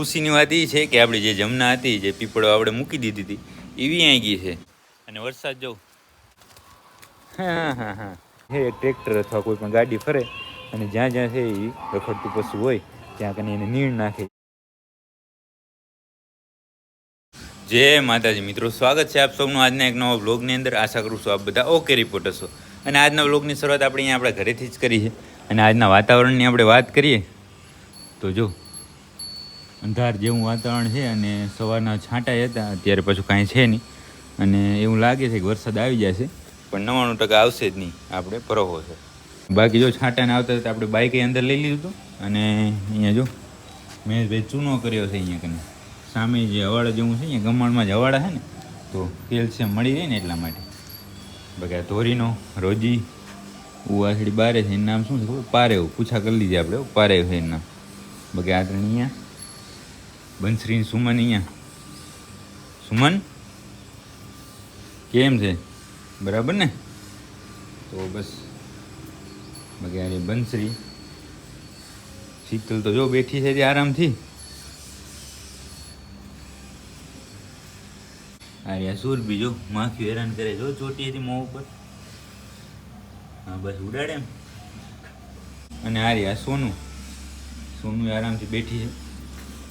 ખુશીની વાત એ છે કે આપણી જે જમના હતી જે પીપળો આપણે મૂકી દીધી હતી એવી આવી ગઈ છે. અને વરસાદ જો. હા હા હા. હે ટ્રેક્ટર અથવા કોઈ પણ ગાડી ફરે અને જ્યાં જ્યાં છે એ રખડતું પશુ હોય ત્યાં કને એને નીણ નાખે. જય માતાજી મિત્રો સ્વાગત છે આપ સૌનું આજના એક નવા બ્લોગની અંદર. આશા કરું છું આપ બધા ઓકે રિપોર્ટર છો અને આજના બ્લોગની શરૂઆત આપણે અહીંયા આપણા ઘરેથી જ કરી છે. અને આજના વાતાવરણની આપણે વાત કરીએ તો જો. અંધાર જેવું વાતાવરણ છે અને સવારના છાંટા હતા, અત્યારે પાછું કાંઈ છે નહીં. અને એવું લાગે છે કે વરસાદ આવી જશે, પણ નવ્વાણું ટકા આવશે જ નહીં, આપણે પરોહો છે. બાકી જો છાંટાને આવતા હતા આપણે બાઇક અંદર લઈ લીધું હતું, અને અહીંયા જો મેં ભાઈ ચૂનો કર્યો છે અહીંયા કને. સામે જે હવાડા જેવું છે, અહીંયા ગમાણમાં જ હવાડા છે ને, તો કેલ્શિયમ મળી રહે ને એટલા માટે. બાકી આ ધોરીનો રોજી ઉવાસડી બારે છે, એનું નામ શું છે ખબર? પારેવ, પૂછા કરી લીધી આપણે પારેવ છે એનું નામ. બાકી આ ત્રણ અહીંયા બંસરી સુમન અહીંયા. સુમન? કેમ છે? બરાબર ને? તો બસ. આ બંસરી શીતલ તો જો બેઠી છે જે આરામથી. અરે સુર બીજો માખી હેરાન કરે જો ચોટી હતી મોં ઉપર. હા, બસ ઉડાડે એમ. અને આ રહ્યા સોનું સોનું આરામથી બેઠી છે.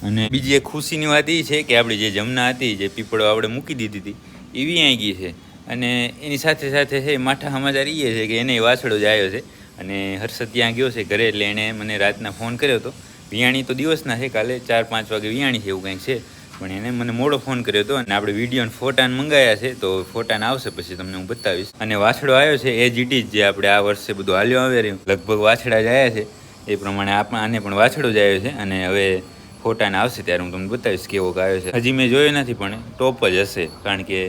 અને બીજી એક ખુશીની વાત એ છે કે આપણી જે જમના હતી, જે પીપળો આપણે મૂકી દીધી હતી, એવી આવી ગઈ છે. અને એની સાથે સાથે છે, માઠા સમાચાર એ છે કે એને વાછડો જ આવ્યો છે. અને હર્ષદ ત્યાં ગયો છે ઘરે એટલે એણે મને રાતના ફોન કર્યો હતો. વિયાણી તો દિવસના છે, કાલે ચાર પાંચ વાગે વિયાણી છે એવું કંઈક છે. પણ એને મને મોડો ફોન કર્યો હતો અને આપણે વીડિયો અને ફોટાને મંગાયા છે, તો ફોટાને આવશે પછી તમને હું બતાવીશ. અને વાછડો આવ્યો છે એ જીટી જે આપણે આ વર્ષે બધું હાલ્યો આવે રહ્યું, લગભગ વાછડા જ આવ્યા છે. એ પ્રમાણે આપણે આને પણ વાછડો જ આવ્યો છે. અને હવે ફોટાને આવશે ત્યારે હું તમને બતાવીશ કેવો ગાયો છે. હજી મેં જોયો નથી, પણ ટોપ જ હશે. કારણ કે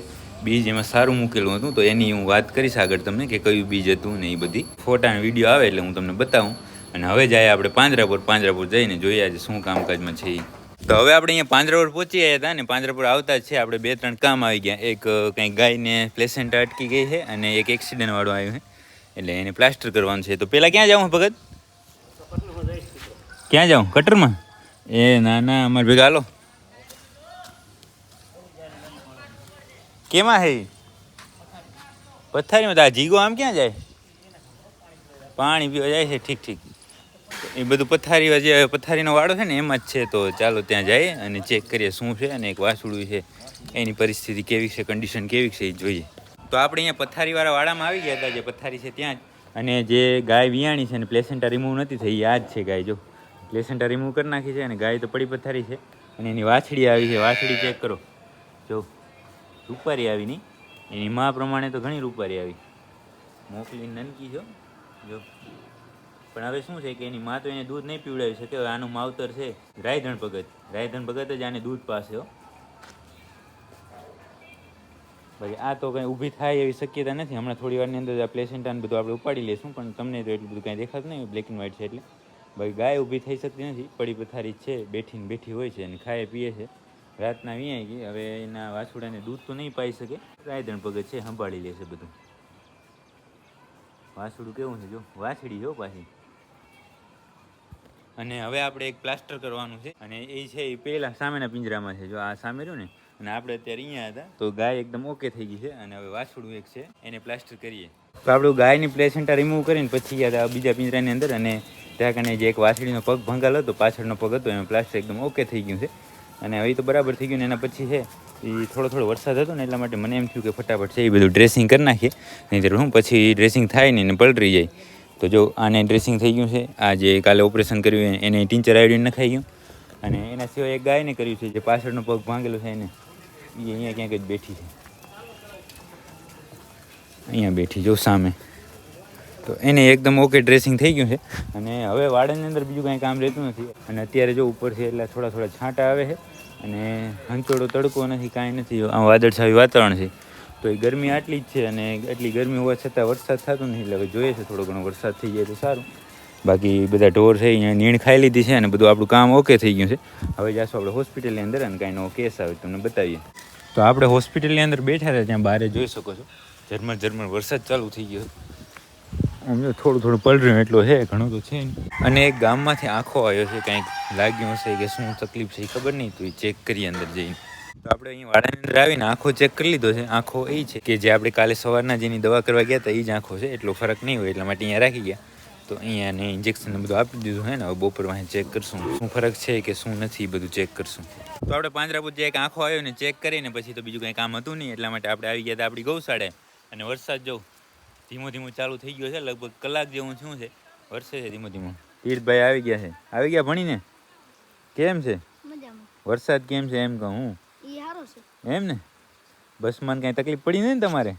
બીજ એમાં સારું મૂકેલું હતું, તો એની હું વાત કરીશ આગળ તમને કે કયું બીજ હતું ને એ બધી. ફોટા અને વીડિયો આવે એટલે હું તમને બતાવું. અને હવે જાય આપણે પાંજરાપુર. પાંજરાપુર જઈને જોઈએ આજે શું કામકાજમાં છે તો હવે આપણે અહીંયા પાંજરાપુર પહોંચી ગયા હતા ને, પાંજરાપુર આવતા છે. આપણે બે ત્રણ કામ આવી ગયા. એક કંઈ ગાયને પ્લેસેન્ટ અટકી ગઈ છે અને એક એક્સિડન્ટ વાળું આવ્યું છે. એટલે એને પ્લાસ્ટર કરવાનું છે. તો પહેલાં ક્યાં જાઉં ભગત? ક્યાં જાઉં? કટરમાં એ, ના ના, અમારે ભેગા હાલો. કેમાં હે? પથારીમાં તો આ જીગો આમ ક્યાં જાય? પાણી પીવા જાય છે, ઠીક ઠીક. એ બધું પથારી જે પથારીનો વાડો છે ને, એમાં જ છે, તો ચાલો ત્યાં જઈએ અને ચેક કરીએ શું છે અને એક વાસુડું છે. એની પરિસ્થિતિ કેવી છે કન્ડિશન કેવી છે, એ જોઈએ. તો આપણે અહીંયા પથારીવાળા વાડામાં આવી ગયા હતા, જે પથારી છે ત્યાં જ. અને જે ગાય વિયાણી છે અને પ્લેસેન્ટા રિમૂવ નથી થઈ આ જ છે ગાય, જો. પ્લેસેન્ટા રિમૂવ કરી નાખી છે અને ગાય તો પડી પથારી છે. અને એની વાછડી આવી છે. વાછડી ચેક કરો. જો રૂપારી આવી નહીં. એની માં પ્રમાણે તો ઘણી રૂપારી આવી. મોકલી નનકી છો. જો. પણ હવે શું છે કે એની માં તો એને દૂધ નહીં પીવડાવી શકે. હવે આનું માવતર છે રાયધણ ભગત. રાયધણ ભગત જ આને દૂધ પાસે હો. ભાઈ આ તો કંઈ ઊભી થાય એવી શક્યતા નથી. હમણાં થોડી વારની અંદર આ પ્લેસેન્ટા ને બધું આપણે ઉપાડી લઈશું. પણ તમને તો એટલું બધું કાંઈ દેખાતું નહીં. બ્લેક એન્ડ વ્હાઈટ છે એટલે. ભાઈ ગાય ઊભી થઈ શકતી નથી. પડી પથારી છે, બેઠીને બેઠી હોય છે અને ખાય પીએ છે. રાતના વીઆઈ ગઈ, હવે એના વાછુડાને દૂધ તો નહીં પાઈ શકે. રાયદણ પગે છે, સંભાળી લેશે બધું. વાછડું કેવું છે, જો? વાછડી જો પાછી. અને હવે આપણે એક પ્લાસ્ટર કરવાનું છે. અને એ છે એ પહેલાં સામેના પિંજરામાં છે, જો આ સામે રહ્યું ને, અને આપણે અત્યારે અહીંયા હતા, તો ગાય એકદમ ઓકે થઈ ગઈ છે, અને હવે વાછડું એક છે, એને પ્લાસ્ટર કરીએ. તો આપણું ગાયની પ્લેસેન્ટા રિમૂવ કરીને પછી ગયા હતા બીજા પિંજરાની અંદર, અને ત્યાં કને જે એક વાછડીનો પગ ભંગાલ હતો, પાછળનો પગ હતો, એમાં પ્લાસ્ટર એકદમ ઓકે થઈ ગયું છે. અને હવે તો બરાબર થઈ ગયું ને એના પછી છે એ થોડો થોડો વરસાદ હતો ને એટલા માટે મને એમ થયું કે ફટાફટ છે એ બધું ડ્રેસિંગ કરી નાખીએ. નહીં હું પછી ડ્રેસિંગ થાય ને પલટી જાય. તો જો આને ડ્રેસિંગ થઈ ગયું છે, આ જે કાલે ઓપરેશન કર્યું એને ટીંચર આયોડિન નખાઈ ગયું. અને એના સિવાય એક ગાયને કર્યું છે, જે પાછળનો પગ ભાંગેલો છે એને. એ અહીંયા ક્યાંક જ બેઠી છે. અહીંયા બેઠી જો સામે. તો એને એકદમ ઓકે ડ્રેસિંગ થઈ ગયું છે. અને હવે વાડાની અંદર બીજું કાંઈ કામ રહેતું નથી. અને અત્યારે જો ઉપરથી એટલે થોડા થોડા છાંટા આવે છે. અને હંચોડો તડકો નથી, કાંઈ નથી. આ વાદળછાયું વાતાવરણ છે. તો એ ગરમી આટલી જ છે અને એટલી ગરમી હોવા છતાં વરસાદ થતો નથી. એટલે હવે જોઈએ છે થોડો ઘણો વરસાદ થઈ જાય તો સારું. બાકી બધા ઢોર છે, અહીંયા નીણ ખાઈ લીધી છે અને બધું આપણું કામ ઓકે થઈ ગયું છે. હવે જાશું આપણે હોસ્પિટલની અંદર અને કાંઈ નવો કેસ આવે તમને બતાવીએ. તો આપણે હોસ્પિટલની અંદર બેઠા રહ્યા ત્યાં બહાર જોઈ શકો છો. ઝરમર ઝરમર વરસાદ ચાલુ થઈ ગયો જો થોડું થોડું પલર્યું એટલો છે, ઘણું તો છે અને એક ગામમાંથી આંખો આવ્યો છે, કંઈક લાગ્યું હશે કે શું તકલીફ છે ખબર નહીં, તો ચેક કરીએ અંદર જઈને. તો આપણે અહીંયા વાડાની અંદર આવીને આંખો ચેક કરી લીધો છે. આંખો એ છે કે જે આપણે કાલે સવારના જેની દવા કરવા ગયા હતા, એ જ આંખો છે. એટલો ફરક નહીં હોય, એટલા માટે અહીંયા રાખી ગયા. તો અહીંયા ને ઇન્જેક્શન બધું આપી દીધું હે ને, હવે બપોર વાંહે ચેક કરશું. શું ફરક છે કે શું નથી બધું ચેક કરશું. તો આપણે પાંજરાપુર જે એક આંખો આવ્યો ને ચેક કરીને પછી તો બીજું કંઈ કામ હતું નહીં, એટલા માટે આપણે આવી ગયા હતા આપણી ગૌશાળે. અને વરસાદ જો ધીમો ધીમો ચાલુ થઈ ગયો છે. લગભગ કલાક જેવું શું છે. વરસે છે ધીમો ધીમો તીર્થભાઈ આવી ગયા છે. આવી ગયા ભણીને? કેમ છે? વરસાદ કેમ છે એમ કહું હું? એમ ને? બસમાં કાંઈ તકલીફ પડી નહીં તમારે?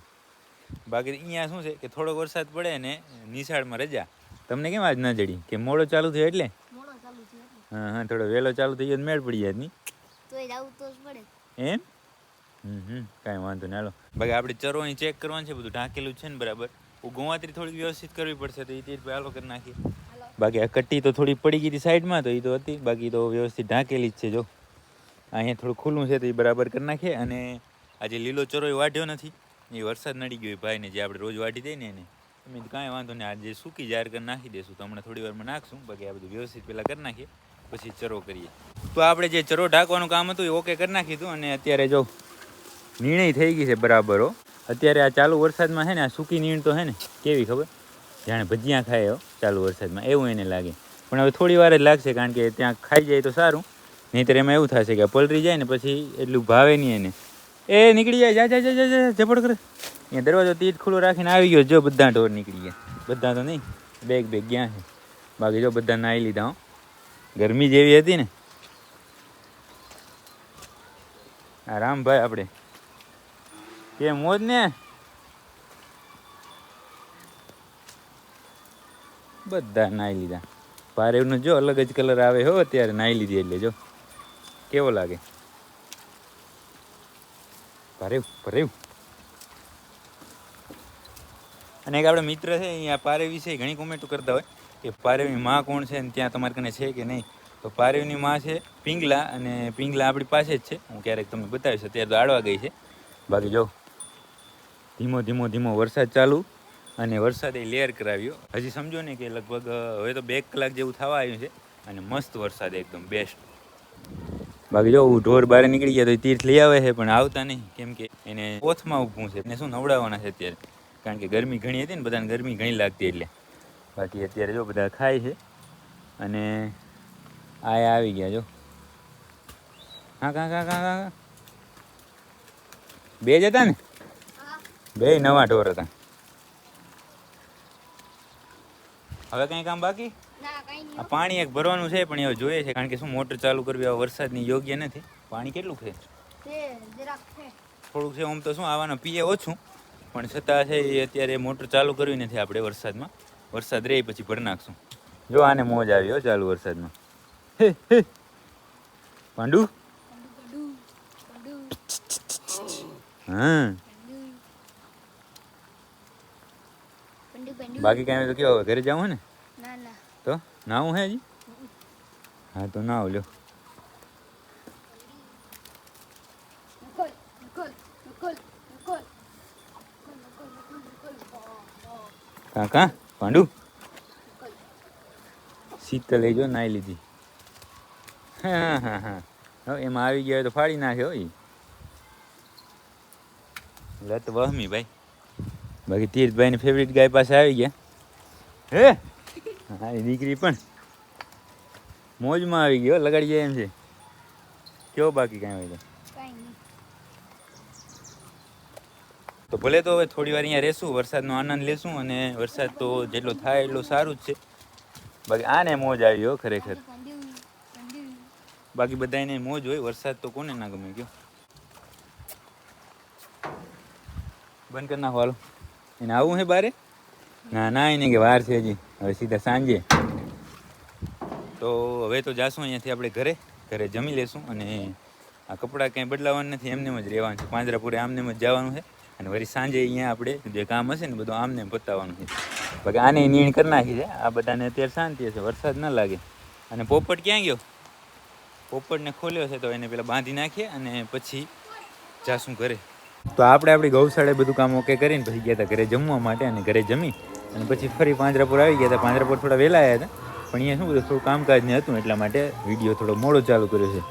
બાકી અહીંયા શું છે કે થોડોક વરસાદ પડે ને નિશાળમાં રજા. તમને કેમ આજ ના જડી? કે મોડો ચાલુ થયો એટલે? હા હા થોડો વહેલો ચાલુ થઈ ગયો મેળ પડી જાય નહીં તોય જાવું તો જ પડે. એમ? હમ હમ કાંઈ વાંધો નહીં. હાલો. બાકી આપણે ચરો અહીં ચેક કરવાનું છે બધું ઢાંકેલું છે ને બરાબર. ગોવાતરી થોડીક વ્યવસ્થિત કરવી પડશે તો એ તે હાલો કરી નાખીએ. બાકી આ કટ્ટી તો થોડી પડી ગઈ હતી સાઈડમાં તો એ તો હતી બાકી તો વ્યવસ્થિત ઢાંકેલી જ છે જો. અહીંયા થોડું ખુલ્લું છે તો એ બરાબર કરી નાખીએ અને આજે લીલો ચરો વાઢ્યો નથી એ વરસાદ નડી ગયો ભાઈને જે આપણે રોજ વાઢી દઈએ ને એને. અમે કાંઈ વાંધો નહીં આજે સૂકી જાહેર કરી નાખી દઈશું તો હમણાં થોડી વારમાં નાખશું બાકી આ બધું વ્યવસ્થિત પહેલાં કરી નાખીએ પછી ચરો કરીએ. તો આપણે જે ચરો ઢાંકવાનું કામ હતું એ ઓકે કરી નાખી હતું અને અત્યારે જો નિર્ણય થઈ ગઈ છે બરાબર હો. અત્યારે આ ચાલુ વરસાદમાં છે ને, આ સૂકી નીણ તો છે ને, કેવી ખબર? જાણે ભજીયા ખાય હો ચાલુ વરસાદમાં, એવું એને લાગે. પણ હવે થોડી વાર જ લાગશે, કારણ કે ત્યાં ખાઈ જાય તો સારું. નહીંતર એમાં એવું થશે કે પલરી જાય ને, પછી એટલું ભાવે નહીં એને. એ નીકળી જાય, જા જા જા જા ઝપડ કરે. અહીંયા દરવાજો તીજ ખુલ્લો રાખીને આવી ગયો, જો બધા ઢોર નીકળી ગયા. બધા તો નહીં, બેગ બેગ ગયા છે. બાકી જો બધા નાહી લીધા, હો. ગરમી જેવી હતી ને. આ રામભાઈ આપણે. કે મોજ ને? બધા નાહી લીધા. પારેવનો જો અલગ જ કલર આવે હો અત્યારે નાહી લીધી એટલે જો. કેવો લાગે? પારેવ ભારેવ અને એક આપણે મિત્ર છે, અહીંયા પારેવ વિશે ઘણી કોમેન્ટો કરતા હોય કે પારેવની માં કોણ છે ને ત્યાં તમારે કને છે કે નહીં? તો પારેવની માં છે પિંગલા અને પિંગલા આપણી પાસે જ છે. હું ક્યારેક તમને બતાવીશ, અત્યારે તો આડવા ગઈ છે. બાકી જો ધીમો ધીમો ધીમો વરસાદ ચાલુ અને વરસાદે લેયર કરાવ્યો. હજી સમજો ને કે લગભગ હવે તો બે કલાક જેવું થવા આવ્યું છે અને મસ્ત વરસાદ એકદમ બેસ્ટ બાકી જો ઢોર બહાર નીકળી ગયા તો તીર્થ લઈ આવે છે, પણ આવતા નહીં. કેમ કે એને ઓથમાં ઊભું છે. એને શું નવડાવવાના છે અત્યારે? કારણ કે ગરમી ઘણી હતી ને, બધાને ગરમી ઘણી લાગતી એટલે. બાકી અત્યારે જો બધા ખાય છે અને આ આવી ગયા, જો. હા કા કા કા બે જ હતા ને? બે નવા ઢોર હતા. હવે કઈ કામ બાકી? આ પાણી એક ભરવાનું છે પણ એ જોઈએ છે કારણ કે શું મોટર ચાલુ કરવી આ વરસાદની યોગ્ય નથી. પાણી કેટલું છે? થોડુંક છે આમ તો શું આવવાનું પીએ ઓછું પણ છતાં છે એ અત્યારે મોટર ચાલુ કરવી નથી આપણે વરસાદમાં. વરસાદ રહે પછી ભરી નાખશું. જો આને મોજ આવી હો ચાલુ વરસાદમાં. પંડુ? હા પંડુ પંડુ બાકી કાંઈ તો કેવો ઘરે જવું ને? તો? નાવું હે હજી? હા તો નાવ લ્યો. કાકા પાંડુ? શીતલ લઈ જો નાઈ લીધી. હા હા હા હવે એમાં આવી ગયા તો ફાડી નાખ્યો ઈ લત વહમી ભાઈ. બાકી તીર્થભાઈની ફેવરિટ ગાય પાસે આવી ગયા. હે? હા એ દીકરી પણ મોજમાં આવી ગયો લગાડી જાય એમ છે. કેવો બાકી કાંઈ હોય તો? તો ભલે તો હવે થોડી વાર અહીંયા રહેશું વરસાદનો આનંદ લેશું અને વરસાદ તો જેટલો થાય એટલો સારું જ છે. બાકી આને મોજ આવી હો ખરેખર. બાકી બધાને મોજ હોય વરસાદ તો કોને ના ગમે ગયો બંધ કરી નાખો હાલો. એને આવું હે બારે? ના ના, એને કે વાર છે હજી. હવે સીધા સાંજે. તો હવે તો જાશું અહીંયાથી આપણે ઘરે. ઘરે જમી લેશું અને આ કપડાં કંઈ બદલાવાનું નથી, એમને જ રહેવાનું છે. પાંજરાપુરે આમને જ જવાનું છે. અને વળી સાંજે અહીંયા આપણે જે કામ હશે ને બધું આમને પતાવવાનું છે. બાકી આને નીણ કરી નાખી છે. આ બધાને અત્યારે શાંતિ હશે, વરસાદ ના લાગે. અને પોપટ ક્યાં ગયો? પોપટને ખોલ્યો છે તો એને પેલા બાંધી નાખીએ અને પછી જાશું ઘરે. તો આપણે આપણી ગૌશાળાએ બધું કામ ઓકે કરીને પછી ગયા હતા ઘરે જમવા માટે અને ઘરે જમી અને પછી ફરી પાંજરાપુર આવી ગયા હતા. પાંજરાપુર થોડા વહેલા આવ્યા હતા, પણ અહીંયા શું બધું થોડું કામકાજ ને હતું એટલા માટે વીડિયો થોડો મોડો ચાલુ કર્યો છે.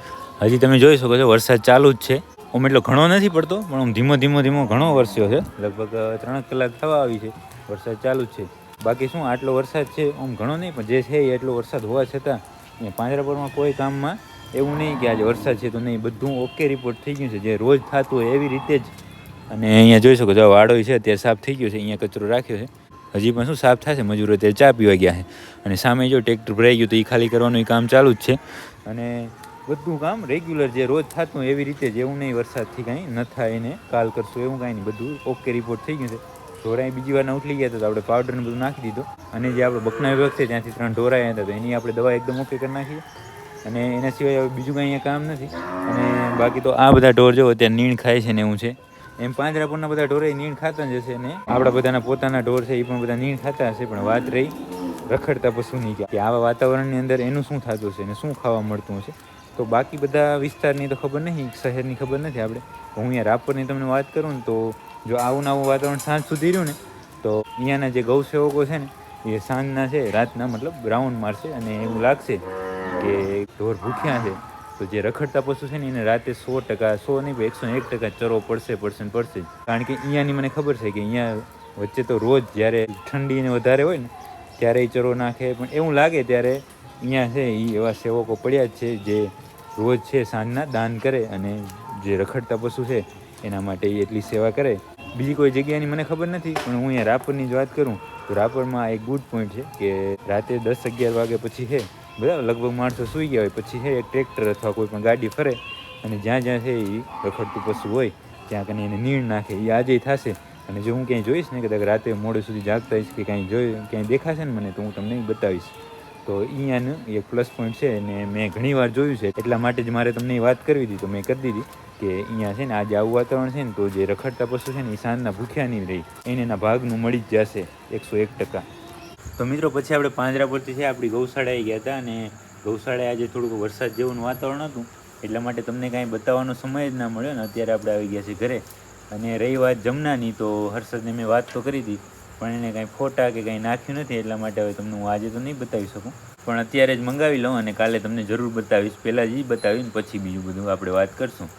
હજી તમે જોઈ શકો છો વરસાદ ચાલુ જ છે. ઓમ એટલો ઘણો નથી પડતો, પણ આમ ધીમો ધીમો ધીમો ઘણો વરસ્યો છે. લગભગ ત્રણ કલાક થવા આવી છે. વરસાદ ચાલુ જ છે. બાકી શું આટલો વરસાદ છે આમ ઘણો નહીં, પણ જે છે એટલો વરસાદ હોવા છતાં, અહીંયા પાંજરાપુરમાં કોઈ કામમાં એવું નહીં કે આજે વરસાદ છે તો નહીં, બધું ઓકે રિપોર્ટ થઈ ગયું છે. જે રોજ થતું હોય એવી રીતે જ. અને અહીંયા જોઈ શકો જો વાડો છે, અત્યારે સાફ થઈ ગયો છે, અહીંયા કચરો રાખ્યો છે. હજી પણ શું સાફ થશે? મજૂરો અત્યારે ચા પીવા ગયા છે. અને સામે જો ટ્રેક્ટર ભરાઈ ગયું તો એ ખાલી કરવાનું કામ ચાલુ જ છે. અને બધું કામ રેગ્યુલર જે રોજ થતું એવી રીતે જ, એવું નહીં વરસાદથી કાંઈ ન થાય એને, કાલ કરશું એવું કાંઈ નહીં. બધું ઓકે રિપોર્ટ થઈ ગયું છે. ઢોરાઈ બીજી વાર ઉઠલી ગયા હતા તો આપણે પાવડરને બધું નાખી દીધું. અને જે આપણે બકના વિભાગ છે ત્યાંથી ત્રણ ઢોરાઈ આવ્યા હતા તો એની આપણે દવા એકદમ ઓકે કરી નાખી અને એના સિવાય હવે બીજું કાંઈ અહીંયા કામ નથી. અને બાકી તો આ બધા ઢોર જો અત્યારે નીણ ખાય છે ને એવું છે. એમ પાંજરાપુરના બધા ઢોરે નીણ ખાતા જ હશે ને? આપણા બધાના પોતાના ઢોર છે એ પણ બધા નીણ ખાતા હશે, પણ વાત રહી રખડતા પશુની કે આવા વાતાવરણની અંદર એનું શું થતું હશે ને શું ખાવા મળતું હશે? તો બાકી બધા વિસ્તારની તો ખબર નહીં, શહેરની ખબર નથી આપણે. હું અહીંયા રાપરની તમને વાત કરું ને તો જો આવું આવું વાતાવરણ સાંજ સુધી રહ્યું ને, તો અહીંયાના જે ગૌસેવકો છે ને, એ સાંજના છે, રાતના મતલબ રાઉન્ડ મારશે અને એવું લાગશે. કે ઢોર ભૂખ્યા છે, તો જે રખડતા પશુ છે ને એને રાતે સો ટકા, સો નહીં, પણ એકસો એક ટકા ચરો પડશે પડશે પડશે. કારણ કે અહીંયાની મને ખબર છે કે અહીંયા વચ્ચે તો રોજ જ્યારે ઠંડી ને વધારે હોય ને, ત્યારે એ ચરો નાખે. પણ એવું લાગે ત્યારે અહીંયા છે એ એવા સેવકો પડ્યા જ છે જે રોજ છે સાંજના દાન કરે અને જે રખડતા પશુ છે એના માટે એ એટલી સેવા કરે. બીજી કોઈ જગ્યાની મને ખબર નથી, પણ હું અહીંયા રાપરની જ વાત કરું. તો રાપરમાં એક ગુડ પોઈન્ટ છે કે રાતે દસ અગિયાર વાગે પછી છે બરાબર, લગભગ માણસો સૂઈ ગયા હોય. પછી છે, એક ટ્રેક્ટર અથવા કોઈ પણ ગાડી ફરે અને જ્યાં જ્યાં છે એ રખડતું પશુ હોય, ત્યાં કને એને નીણ નાખે. એ આજે થશે. અને જો હું ક્યાંય જોઈશ ને, કદાચ રાતે મોડે સુધી જાગતા હોઈશ કે કાંઈ જોઈ, ક્યાંય દેખાશે ને મને, તો હું તમને બતાવીશ. તો અહીંયાનું એક પ્લસ પોઈન્ટ છે અને મેં ઘણી વાર જોયું છે. એટલા માટે જ મારે તમને વાત કરવી હતી. તો મેં કરી દીધી કે અહીંયા છે ને, આજે આવું વાતાવરણ છે ને, તો જે રખડતા પશુ છે ને એ સાંજના ભૂખ્યા નહીં રહી. એને એના ભાગનું મળી જ જશે એકસો એક ટકા. તો મિત્રો, પછી આપણે પાંજરાપુરથી છે, આપણી ગૌશાળાએ ગયા હતા અને ગૌશાળાએ આજે થોડુંક વરસાદ જેવું વાતાવરણ હતું. એટલા માટે તમને કાંઈ બતાવવાનો સમય જ ના મળ્યો ને, અત્યારે આપણે આવી ગયા છીએ ઘરે. અને રહી વાત જમનાની, તો હર્ષદને મેં વાત તો કરી હતી, પણ એને કાંઈ ફોટા કે કાંઈ નાખ્યું નથી, એટલા માટે હવે તમને હું આજે તો નહીં બતાવી શકું. પણ અત્યારે જ મંગાવી લઉં અને કાલે તમને જરૂર બતાવીશ. પહેલાં જ બતાવીને પછી બીજું બધું આપણે વાત કરશું.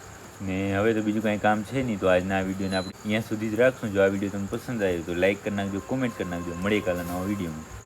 ને હવે તો બીજું કાંઈ કામ છે નહીં, તો આજના આ વિડીયોને આપણે અહીંયા સુધી જ રાખશું. જો આ વીડિયો તમને પસંદ આવ્યો તો લાઈક કરી નાખજો, કોમેન્ટ કરી નાખજો. મળીએ કાલે નવા વિડીયોમાં.